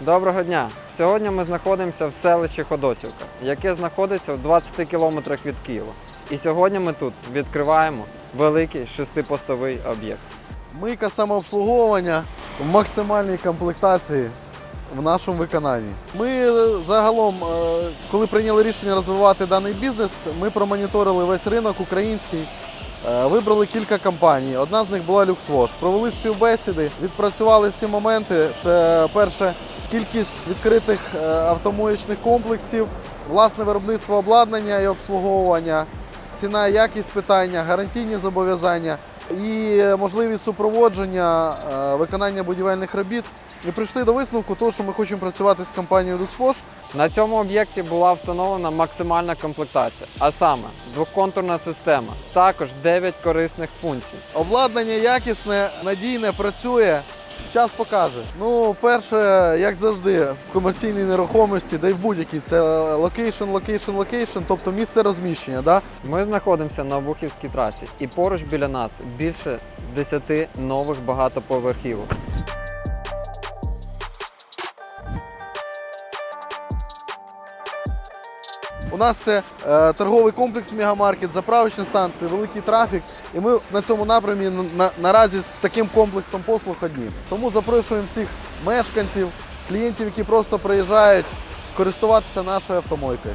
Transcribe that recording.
Доброго дня! Сьогодні ми знаходимося в селищі Ходосівка, яке знаходиться в 20 кілометрах від Києва. І сьогодні ми тут відкриваємо великий шестипостовий об'єкт. Мийка самообслуговування в максимальній комплектації в нашому виконанні. Ми е, загалом, е, коли прийняли рішення розвивати даний бізнес, ми промоніторили весь ринок український. е, Вибрали кілька компаній. Одна з них була LuxWash. Провели співбесіди, відпрацювали всі моменти. Це перше кількість відкритих е, автомоєчних комплексів, власне виробництво обладнання і обслуговування, ціна, якість питання, гарантійні зобов'язання і можливість супроводження е, виконання будівельних робіт. І прийшли до висновку того, що ми хочемо працювати з компанією LuxWash. На цьому об'єкті була встановлена максимальна комплектація, а саме двоконтурна система, також 9 корисних функцій. Обладнання якісне, надійне, працює. Час покаже. Ну, перше, як завжди, в комерційній нерухомості, да й в будь-якій, це локейшн, локейшн, локейшн, тобто місце розміщення. Да? Ми знаходимося на Обухівській трасі, і поруч біля нас більше 10 нових багатоповерхівок. У нас це е, торговий комплекс Мегамаркет, заправочні станції, великий трафік. І ми на цьому напрямі на- на, наразі з таким комплексом послуг одні. Тому запрошуємо всіх мешканців, клієнтів, які просто приїжджають, користуватися нашою автомойкою.